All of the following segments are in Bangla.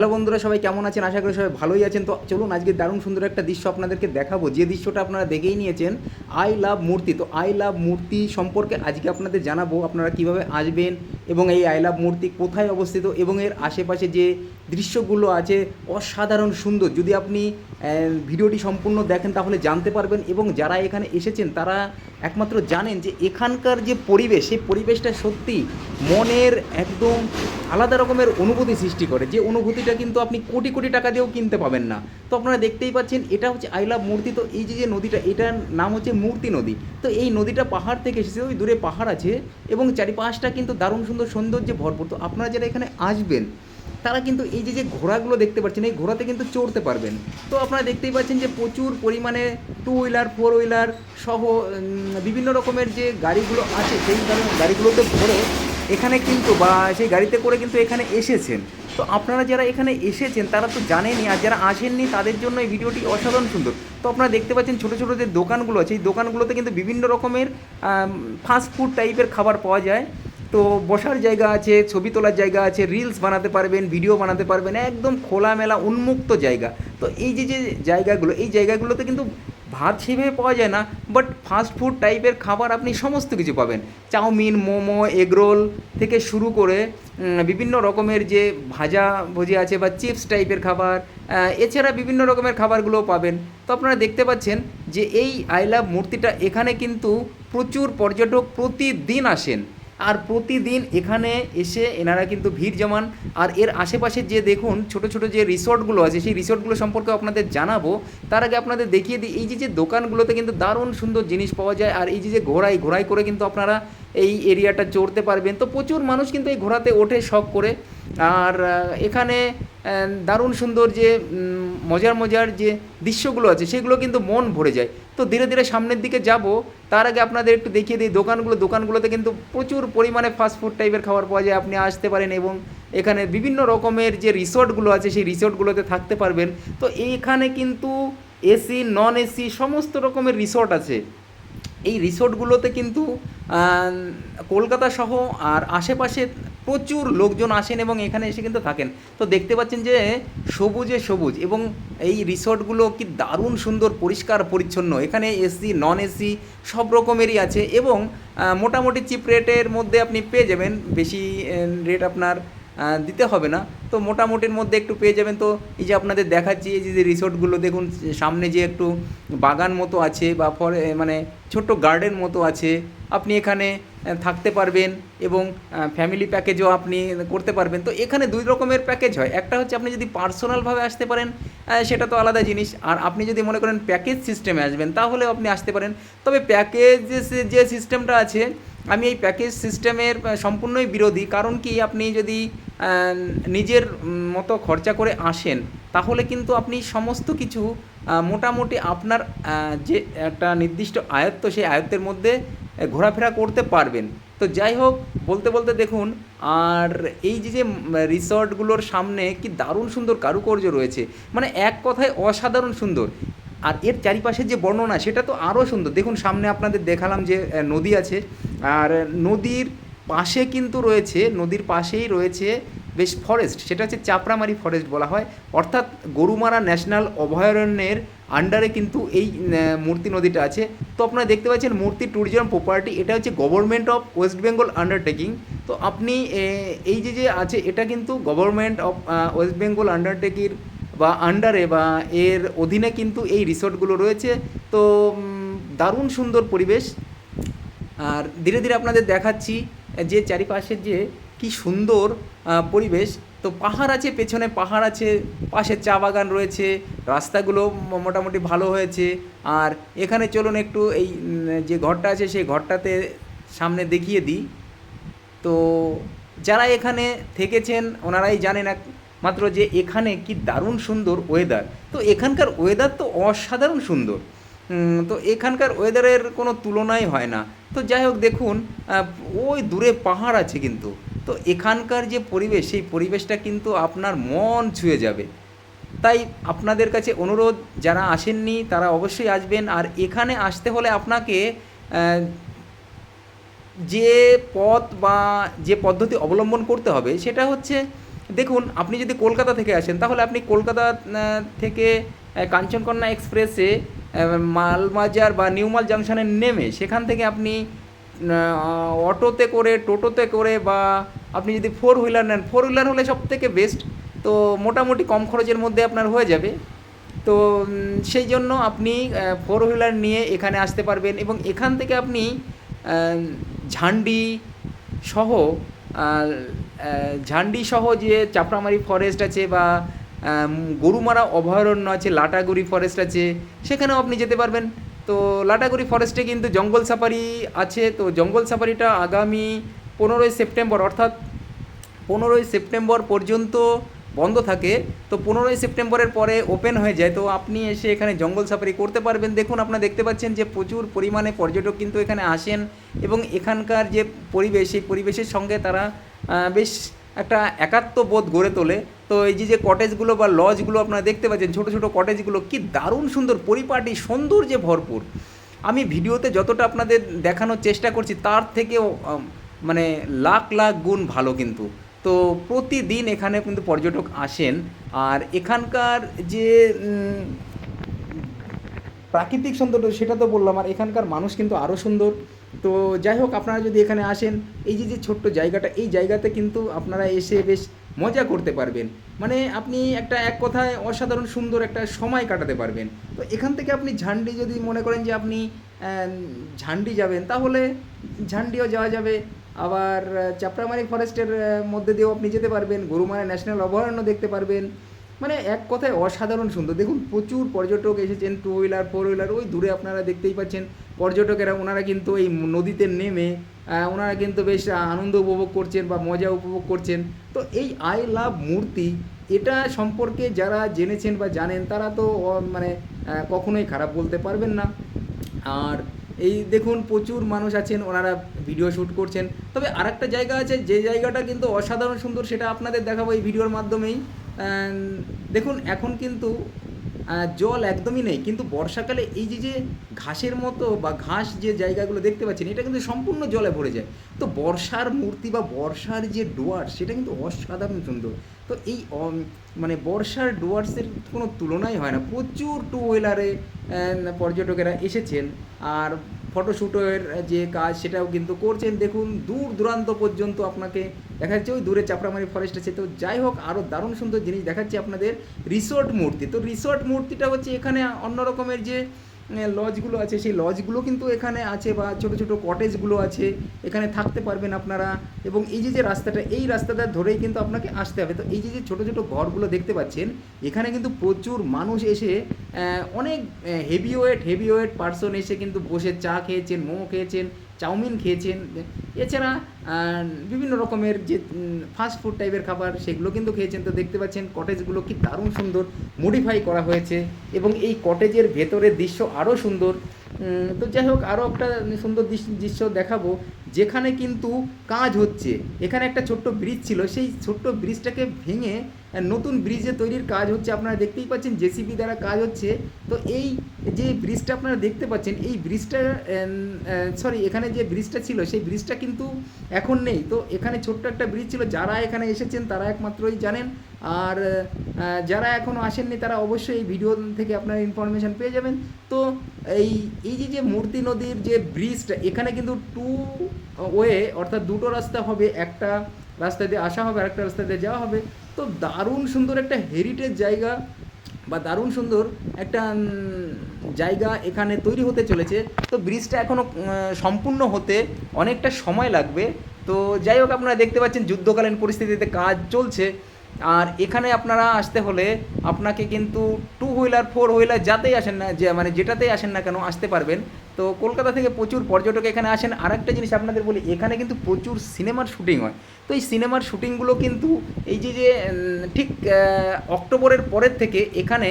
হ্যালো বন্ধুরা, সবাই কেমন আছেন? আশা করি সবাই ভালোই আছেন। তো চলুন, আজকে দারুণ সুন্দর একটা দৃশ্য আপনাদেরকে দেখাবো। যে দৃশ্যটা আপনারা দেখেই নিয়েছেন, আই লাভ মূর্তি। তো আই লাভ মূর্তি সম্পর্কে আজকে আপনাদের জানাব, আপনারা কীভাবে আসবেন এবং এই আই লাভ মূর্তি কোথায় অবস্থিত এবং এর আশেপাশে যে দৃশ্যগুলো আছে, অসাধারণ সুন্দর। যদি আপনি ভিডিওটি সম্পূর্ণ দেখেন তাহলে জানতে পারবেন এবং যারা এখানে এসেছেন, তারা একমাত্র জানেন যে এখানকার যে পরিবেশ, সেই পরিবেশটা সত্যি মনের একদম আলাদা রকমের অনুভূতি সৃষ্টি করে। যে অনুভূতিটা কিন্তু আপনি কোটি কোটি টাকা দিয়েও কিনতে পাবেন না। তো আপনারা দেখতেই পাচ্ছেন, এটা হচ্ছে আই লাভ মূর্তি। তো এই যে যে নদীটা, এটার নাম হচ্ছে মূর্তি নদী। তো এই নদীটা পাহাড় থেকে এসেছে, ওই দূরে পাহাড় আছে এবং চারিপাশটা কিন্তু দারুণ সুন্দর সৌন্দর্যে ভরপুর। তো আপনারা যারা এখানে আসবেন, তারা কিন্তু এই যে যে ঘোড়াগুলো দেখতে পাচ্ছেন, এই ঘোড়াতে কিন্তু চড়তে পারবেন। তো আপনারা দেখতেই পাচ্ছেন যে, প্রচুর পরিমাণে টু হুইলার ফোর হুইলার সহ বিভিন্ন রকমের যে গাড়িগুলো আছে, সেই গাড়িগুলোতে ভরে এখানে কিন্তু বা সেই গাড়িতে করে কিন্তু এখানে এসেছেন। তো আপনারা যারা এখানে এসেছেন, তারা তো জানেনই, আর যারা আসেননি, তাদের জন্য এই ভিডিওটি অসাধারণ সুন্দর। তো আপনারা দেখতে পাচ্ছেন ছোটো ছোটো যে দোকানগুলো আছে, এই দোকানগুলোতে কিন্তু বিভিন্ন রকমের ফাস্ট ফুড টাইপের খাবার পাওয়া যায়। তো বসার জায়গা আছে, ছবি তোলার জায়গা আছে রিলস বানাতে পারবেন ভিডিও বানাতে পারবেন, একদম খোলামেলা, উন্মুক্ত জায়গা। তো এই যে যে জায়গাগুলো, এই জায়গাগুলোতে কিন্তু ভাত সেভাবে পাওয়া যায় না বাট ফাস্ট ফুড টাইপের খাবার আপনি সমস্ত কিছু পাবেন। চাউমিন, মোমো এগরোল থেকে শুরু করে বিভিন্ন রকমের যে ভাজা ভুজি আছে বা চিপস টাইপের খাবার এছাড়া বিভিন্ন রকমের খাবারগুলোও পাবেন। তো আপনারা দেখতে পাচ্ছেন যে এই আই লাভ মূর্তিটা এখানে কিন্তু প্রচুর পর্যটক প্রতিদিন আসেন। আর প্রতিদিন এখানে এসে এনারা কিন্তু ভিড় জমান। আর এর আশেপাশে যে দেখুন, ছোট ছোট যে রিসর্টগুলো আছে, সেই রিসর্টগুলো সম্পর্কে আপনাদের জানাব। তার আগে আপনাদের দেখিয়ে দিই, এই যে যে দোকানগুলোতে কিন্তু দারুণ সুন্দর জিনিস পাওয়া যায়। আর এই যে যে ঘোড়াই করে কিন্তু আপনারা এই এরিয়াটা চড়তে পারবেন। তো প্রচুর মানুষ কিন্তু এই ঘোরাতে ওঠে, শখ করে। আর এখানে দারুণ সুন্দর যে মজার মজার যে দৃশ্যগুলো আছে, সেগুলো কিন্তু মন ভরে যায়। তো ধীরে ধীরে সামনের দিকে যাব। তার আগে আপনাদের একটু দেখিয়ে দিই, দোকানগুলো, দোকানগুলোতে কিন্তু প্রচুর পরিমাণে ফাস্টফুড টাইপের খাবার পাওয়া যায়। আপনি আসতে পারেন এবং এখানে বিভিন্ন রকমের যে রিসর্টগুলো আছে, সেই রিসর্টগুলোতে থাকতে পারবেন। তো এইখানে কিন্তু এসি নন এসি সমস্ত রকমের রিসর্ট আছে। এই রিসোর্টগুলোতে কিন্তু কলকাতা সহ আর আশেপাশে প্রচুর লোকজন আসেন এবং এখানে এসে কিন্তু থাকেন। তো দেখতে পাচ্ছেন যে সবুজে সবুজ এবং এই রিসর্টগুলো কি দারুণ সুন্দর, পরিষ্কার, পরিচ্ছন্ন। এখানে এসি নন এসি সব রকমেরই আছে এবং মোটামুটি চিপ রেটের মধ্যে আপনি পেয়ে যাবেন। বেশি রেট আপনার দিতে হবে না। তো মোটামুটির মধ্যে একটু পেয়ে যাবেন। তো এই যে আপনাদের দেখাচ্ছি, এই যে রিসোর্টগুলো দেখুন, সামনে যে একটু বাগান মতো আছে বা ফরে মানে ছোট্ট গার্ডেন মতো আছে, আপনি এখানে থাকতে পারবেন এবং ফ্যামিলি প্যাকেজও আপনি করতে পারবেন। তো এখানে দুই রকমের প্যাকেজ হয়। একটা হচ্ছে আপনি যদি পার্সোনালভাবে আসতে পারেন সেটা তো আলাদা জিনিস। আর আপনি যদি মনে করেন প্যাকেজ সিস্টেমে আসবেন তাহলে আপনি আসতে পারেন। তবে প্যাকেজ যে সিস্টেমটা আছে আমি এই প্যাকেজ সিস্টেমের সম্পূর্ণই বিরোধী। কারণ কি, আপনি যদি নিজের মতো খরচা করে আসেন, তাহলে কিন্তু আপনি সমস্ত কিছু মোটামুটি আপনার যে একটা নির্দিষ্ট আয়ত্ত, সেই আয়ত্তের মধ্যে ঘোরাফেরা করতে পারবেন। তো যাই হোক, বলতে বলতে দেখুন, আর এই যে যে রিসর্টগুলোর সামনে কি দারুণ সুন্দর কারুকার্য রয়েছে। মানে এক কথায় অসাধারণ সুন্দর। আর এর চারিপাশের যে বর্ণনা, সেটা তো আরও সুন্দর। দেখুন, সামনে আপনাদের দেখালাম যে নদী আছে। আর নদীর পাশে কিন্তু রয়েছে, নদীর পাশেই রয়েছে বেশ ফরেস্ট সেটা হচ্ছে চাপড়ামারি ফরেস্ট বলা হয়। অর্থাৎ গরুমারা ন্যাশনাল অভয়ারণ্যের আন্ডারে কিন্তু এই মূর্তি নদীটা আছে। তো আপনারা দেখতে পাচ্ছেন, মূর্তি ট্যুরিজম প্রপার্টি এটা হচ্ছে government of West Bengal undertaking তো আপনি এই যে যে আছে, এটা কিন্তু গভর্নমেন্ট অফ ওয়েস্ট বেঙ্গল আন্ডারটেকির বা আন্ডারে বা এর অধীনে কিন্তু এই রিসর্টগুলো রয়েছে। তো দারুণ সুন্দর পরিবেশ। আর ধীরে ধীরে আপনাদের দেখাচ্ছি যে চারিপাশের যে কি সুন্দর পরিবেশ। তো পাহাড় আছে, পেছনে পাহাড় আছে, পাশে চা বাগান রয়েছে, রাস্তাগুলো মোটামুটি ভালো হয়েছে। আর এখানে চলুন একটু এই যে ঘরটা আছে, সেই ঘরটাতে সামনে দেখিয়ে দিই। তো, যারা এখানে থেকেছেন, ওনারাই জানেন মাত্র যে এখানে কি দারুণ সুন্দর ওয়েদার তো এখানকার ওয়েদার তো অসাধারণ সুন্দর। তো এখানকার ওয়েদারের কোনো তুলনাই হয় না। তো যাই হোক, দেখুন ওই দূরে পাহাড় আছে কিন্তু। তো এখানকার যে পরিবেশ, সেই পরিবেশটা কিন্তু আপনার মন ছুঁয়ে যাবে। তাই আপনাদের কাছে অনুরোধ, যারা আসেননি, তারা অবশ্যই আসবেন। আর এখানে আসতে হলে আপনাকে যে পথ বা যে পদ্ধতি অবলম্বন করতে হবে, সেটা হচ্ছে দেখুন, আপনি যদি কলকাতা থেকে আসেন, তাহলে আপনি কলকাতা থেকে কাঞ্চনকন্যা এক্সপ্রেসে মালবাজার বা নিউমাল জাংশনে নেমে, সেখান থেকে আপনি অটোতে করে, টোটোতে করে বা আপনি যদি ফোর হুইলার নেন ফোর হুইলার হলে সব থেকে বেস্ট তো মোটামুটি কম খরচের মধ্যে আপনার হয়ে যাবে। তো সেই জন্য আপনি ফোর হুইলার নিয়ে এখানে আসতে পারবেন এবং এখান থেকে আপনি ঝান্ডি সহ ঝান্ডি সহ যে চাপড়ামারি ফরেস্ট আছে বা গরুমারা অভয়ারণ্য আছে, লাটাগুড়ি ফরেস্ট আছে, সেখানেও আপনি যেতে পারবেন। তো লাটাগুড়ি ফরেস্টে কিন্তু জঙ্গল সাফারি আছে। তো জঙ্গল সাফারিটা আগামী পনেরোই সেপ্টেম্বর, অর্থাৎ পনেরোই সেপ্টেম্বর পর্যন্ত বন্ধ থাকে। তো পনেরোই সেপ্টেম্বরের পরে ওপেন হয়ে যায়। তো আপনি এসে এখানে জঙ্গল সাফারি করতে পারবেন। দেখুন, আপনারা দেখতে পাচ্ছেন যে প্রচুর পরিমাণে পর্যটক কিন্তু এখানে আসেন এবং এখানকার যে পরিবেশ, সেই পরিবেশের সঙ্গে তারা বেশ একটা একাত্ম বোধ গড়ে তোলে। তো এই যে যে কটেজগুলো বা লজগুলো আপনারা দেখতে পাচ্ছেন, ছোটো ছোটো কটেজগুলো কি দারুণ সুন্দর, পরিপাটি, সৌন্দর্যে ভরপুর। আমি ভিডিওতে যতটা আপনাদের দেখানোর চেষ্টা করছি, তার থেকেও মানে লাখ লাখ গুণ ভালো কিন্তু। তো প্রতিদিন এখানে কিন্তু পর্যটক আসেন। আর এখানকার যে প্রাকৃতিক সৌন্দর্য, সেটা তো বললাম, আর এখানকার মানুষ কিন্তু আরও সুন্দর। তো যাই হোক, আপনারা যদি এখানে আসেন, এই যে যে ছোট্ট জায়গাটা, এই জায়গাতে কিন্তু আপনারা এসে বেশ মজা করতে পারবেন। মানে আপনি একটা, এক কথায় অসাধারণ সুন্দর একটা সময় কাটাতে পারবেন। তো এখান থেকে আপনি ঝান্ডি যদি মনে করেন যে আপনি ঝান্ডি যাবেন, তাহলে ঝান্ডিও যাওয়া যাবে। আবার চাপড়ামারি ফরেস্টের মধ্যে দিয়েও আপনি যেতে পারবেন। গরুমারা ন্যাশনাল অভয়ারণ্য দেখতে পারবেন। মানে এক কথায় অসাধারণ সুন্দর। দেখুন, প্রচুর পর্যটক এসেছেন টু হুইলার ফোর হুইলার ওই দূরে আপনারা দেখতেই পাচ্ছেন। পর্যটকেরা, ওনারা কিন্তু এই নদীতে নেমে ওনারা কিন্তু বেশ আনন্দ উপভোগ করছেন বা মজা উপভোগ করছেন। তো এই আই লাভ মূর্তি, এটা সম্পর্কে যারা জেনেছেন বা জানেন, তারা তো মানে কখনোই খারাপ বলতে পারবেন না। আর এই দেখুন, প্রচুর মানুষ আছেন, ওনারা ভিডিও শ্যুট করছেন। তবে আরেকটা জায়গা আছে, যে জায়গাটা কিন্তু অসাধারণ সুন্দর, সেটা আপনাদের দেখাবো এই ভিডিওর মাধ্যমেই। দেখুন, এখন কিন্তু জল একদমই নেই। কিন্তু বর্ষাকালে এই যে যে ঘাসের মতো বা ঘাস যে জায়গাগুলো দেখতে পাচ্ছেন, এটা কিন্তু সম্পূর্ণ জলে ভরে যায়। তো বর্ষার মূর্তি বা বর্ষার যে ডুয়ার, সেটা কিন্তু অসাধারণ সুন্দর। তো এই মানে বর্ষার ডুয়ার্সের কোনো তুলনাই হয় না। প্রচুর টু হুইলারে পর্যটকেরা এসেছেন। আর ফটোশ্যুটের যে কাজ, সেটাও কিন্তু করছেন। দেখুন দূর দূরান্ত পর্যন্ত আপনাকে দেখা যাচ্ছে ওই দূরে চাপড়ামারি ফরেস্ট আছে। তো যাই হোক আরও দারুণ সুন্দর জিনিস দেখাচ্ছে আপনাদের রিসোর্ট মূর্তি। তো রিসোর্ট মূর্তিটা হচ্ছে এখানে অন্য রকমের যে লজগুলো আছে, সেই লজগুলো কিন্তু এখানে আছে বা ছোটো ছোটো কটেজগুলো আছে। এখানে থাকতে পারবেন আপনারা। এবং এই যে যে রাস্তাটা, এই রাস্তাটা ধরেই কিন্তু আপনাকে আসতে হবে। তো এই যে যে ছোটো ছোটো ঘরগুলো দেখতে পাচ্ছেন, এখানে কিন্তু প্রচুর মানুষ এসে অনেক heavy weight heavy weight person এসে কিন্তু বসে চা খেয়েছেন, মোমো খেয়েছেন চাউমিন খেয়েছেন। এছাড়া বিভিন্ন রকমের যে ফাস্ট ফুড টাইপের খাবার, সেগুলো কিন্তু খেয়েছেন। তো দেখতে পাচ্ছেন কটেজগুলো কি দারুণ সুন্দর মডিফাই করা হয়েছে এবং এই কটেজের ভেতরের দৃশ্য আরও সুন্দর। তো যাই হোক আরও একটা সুন্দর দৃশ- দৃশ্য দেখাবো। যেখানে কিন্তু কাজ হচ্ছে। এখানে একটা ছোট্ট ব্রিজ ছিল। সেই ছোট্ট ব্রিজটাকে ভেঙে নতুন ব্রিজে তৈরির কাজ হচ্ছে। আপনারা দেখতেই পাচ্ছেন জেসিবি দ্বারা কাজ হচ্ছে। তো এই যে ব্রিজটা আপনারা দেখতে পাচ্ছেন, এই ব্রিজটা সরি এখানে যে ব্রিজটা ছিল, সেই ব্রিজটা কিন্তু এখন নেই। তো এখানে ছোট্ট একটা ব্রিজ ছিল। যারা এখানে এসেছেন, তারা একমাত্রই জানেন। আর যারা এখনও আসেননি তারা অবশ্যই এই ভিডিও থেকে আপনারা ইনফরমেশান পেয়ে যাবেন। তো এই এই যে যে মূর্তি নদীর যে ব্রিজটা এখানে কিন্তু টু ওয়ে অর্থাৎ দুটো রাস্তা হবে, একটা রাস্তা দিয়ে আসা হবে, আরেকটা রাস্তা দিয়ে যাওয়া হবে। তো দারুণ সুন্দর একটা হেরিটেজ জায়গা বা দারুণ সুন্দর একটা জায়গা এখানে তৈরি হতে চলেছে। তো ব্রিজটা এখনও সম্পূর্ণ হতে অনেকটা সময় লাগবে। তো যাই হোক, আপনারা দেখতে পাচ্ছেন যুদ্ধকালীন পরিস্থিতিতে কাজ চলছে। আর এখানে আপনারা আসতে হলে আপনাকে কিন্তু টু হুইলার ফোর হুইলার যাতেই আসেন না, যে মানে যেটাতেই আসেন না কেন, আসতে পারবেন। তো কলকাতা থেকে প্রচুর পর্যটক এখানে আসেন। আর একটা জিনিস আপনাদের বলি, এখানে কিন্তু প্রচুর সিনেমার শুটিং হয়। তো এই সিনেমার শুটিংগুলো কিন্তু এই যে যে ঠিক অক্টোবরের পরের থেকে এখানে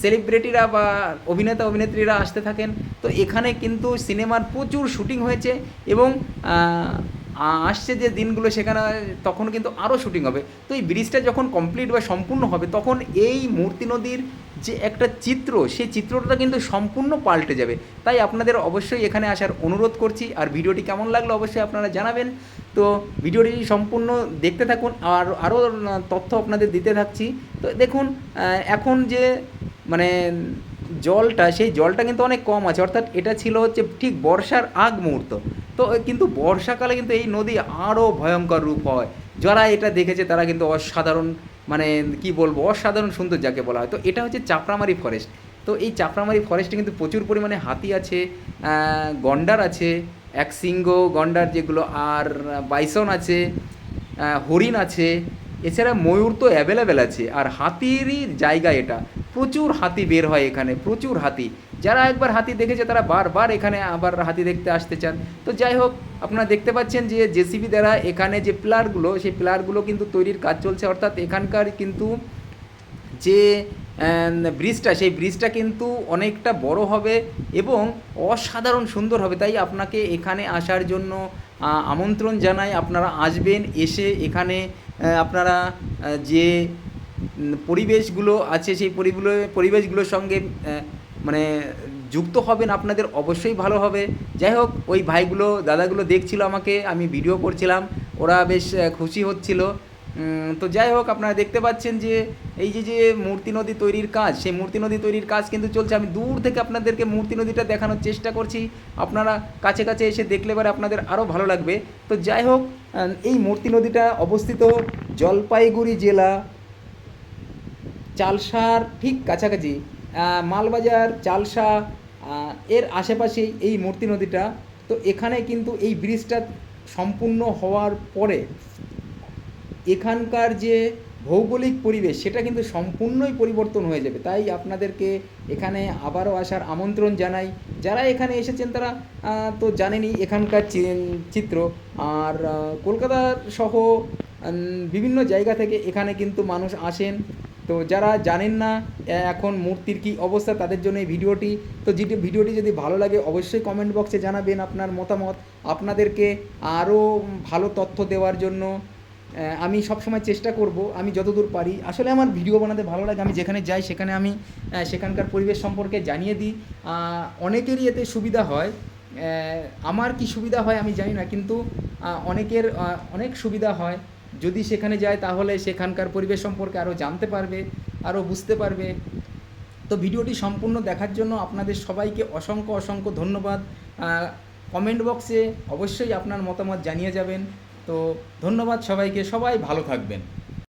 সেলিব্রিটিরা বা অভিনেতা, অভিনেত্রীরা আসতে থাকেন। তো এখানে কিন্তু সিনেমার প্রচুর শুটিং হয়েছে এবং আসছে যে দিনগুলো সেখানে তখন কিন্তু আরও শুটিং হবে। তো এই ব্রিজটা যখন কমপ্লিট বা সম্পূর্ণ হবে, তখন এই মূর্তি নদীর যে একটা চিত্র, সেই চিত্রটা কিন্তু সম্পূর্ণ পাল্টে যাবে। তাই আপনাদের অবশ্যই এখানে আসার অনুরোধ করছি। আর ভিডিওটি কেমন লাগল অবশ্যই আপনারা জানাবেন। তো ভিডিওটি সম্পূর্ণ দেখতে থাকুন। আর আরও তথ্য আপনাদের দিতে থাকছি। তো দেখুন এখন যে মানে জলটা, সেই জলটা কিন্তু অনেক কম আছে। অর্থাৎ এটা ছিল হচ্ছে ঠিক বর্ষার আগ মুহূর্ত। তো কিন্তু বর্ষাকালে কিন্তু এই নদী আরও ভয়ঙ্কর রূপ হয়। যারা এটা দেখেছে তারা কিন্তু অসাধারণ মানে কি বলব, অসাধারণ সুন্দর যাকে বলা হয়। তো এটা হচ্ছে চাপড়ামারি ফরেস্ট তো এই চাপড়ামারি ফরেস্টে কিন্তু প্রচুর পরিমাণে হাতি আছে গন্ডার আছে, এক সিংহ গন্ডার যেগুলো, আর বাইসন আছে হরিণ আছে। এছাড়া ময়ূর তো অ্যাভেলেবেল আছে। আর হাতিরই জায়গা এটা। প্রচুর হাতি বের হয় এখানে, প্রচুর হাতি। যারা একবার হাতি দেখেছে তারা বারবার এখানে আবার হাতি দেখতে আসতে চান। তো যাই হোক, আপনারা দেখতে পাচ্ছেন যে জেসিবি দ্বারা এখানে যে প্লারগুলো, সেই প্লারগুলো কিন্তু তৈরির কাজ চলছে। অর্থাৎ এখানকার কিন্তু যে ব্রিজটা, সেই ব্রিজটা কিন্তু অনেকটা বড় হবে এবং অসাধারণ সুন্দর হবে। তাই আপনাকে এখানে আসার জন্য আমন্ত্রণ জানাই। আপনারা আসবেন, এসে এখানে আপনারা যে পরিবেশগুলো আছে, সেই পরিগুলো পরিবেশগুলোর সঙ্গে মানে যুক্ত হবেন আপনাদের অবশ্যই ভালো হবে। যাই হোক, ওই ভাইগুলো, দাদাগুলো দেখছিল আমাকে, আমি ভিডিও করছিলাম, ওরা বেশ খুশি হচ্ছিল। তো যাই হোক, আপনারা দেখতে পাচ্ছেন যে, এই যে যে মূর্তি নদী তৈরির কাজ, সেই মূর্তি নদী তৈরির কাজ কিন্তু চলছে। আমি দূর থেকে আপনাদেরকে মূর্তি নদীটা দেখানোর চেষ্টা করছি। আপনারা কাছে কাছে এসে দেখলে পরে আপনাদের আরও ভালো লাগবে। তো যাই হোক এই মূর্তি নদীটা অবস্থিত জলপাইগুড়ি জেলা চালসার ঠিক কাছাকাছি মালবাজার, চালসা এর আশেপাশেই এই মূর্তি নদীটা। তো এখানে কিন্তু এই ব্রিজটা সম্পূর্ণ হওয়ার পরে এখানকার যে ভৌগোলিক পরিবেশ, সেটা কিন্তু সম্পূর্ণই পরিবর্তন হয়ে যাবে। তাই আপনাদেরকে এখানে আবারও আসার আমন্ত্রণ জানাই। যারা এখানে এসেছেন তারা তো জানেনই এখানকার চিত্র। আর কলকাতা সহ বিভিন্ন জায়গা থেকে এখানে কিন্তু মানুষ আসেন। তো যারা জানেন না এখন মূর্তির কি অবস্থা তাদের জন্য এই ভিডিওটি, তো যেটি ভিডিওটি যদি ভালো লাগে অবশ্যই কমেন্ট বক্সে জানাবেন আপনার মতামত, আপনাদেরকে আরও ভালো তথ্য দেওয়ার জন্য। আমি সবসময় চেষ্টা করব, আমি যতদূর পারি। আসলে আমার ভিডিও বানাতে ভালো লাগে, আমি যেখানে যাই সেখানে আমি সেখানকার পরিবেশ সম্পর্কে জানিয়ে দিই। অনেকেরই এতে সুবিধা হয় আমার কি সুবিধা হয় আমি জানি না, কিন্তু অনেকের অনেক সুবিধা হয়। যদি সেখানে যায়, তাহলে সেখানকার পরিবেশ সম্পর্কে আরও জানতে পারবে, আরও বুঝতে পারবে। তো ভিডিওটি সম্পূর্ণ দেখার জন্য আপনাদের সবাইকে অসংখ্য অসংখ্য ধন্যবাদ। কমেন্ট বক্সে অবশ্যই আপনার মতামত জানিয়ে যাবেন। তো ধন্যবাদ সবাইকে। সবাই ভালো থাকবেন।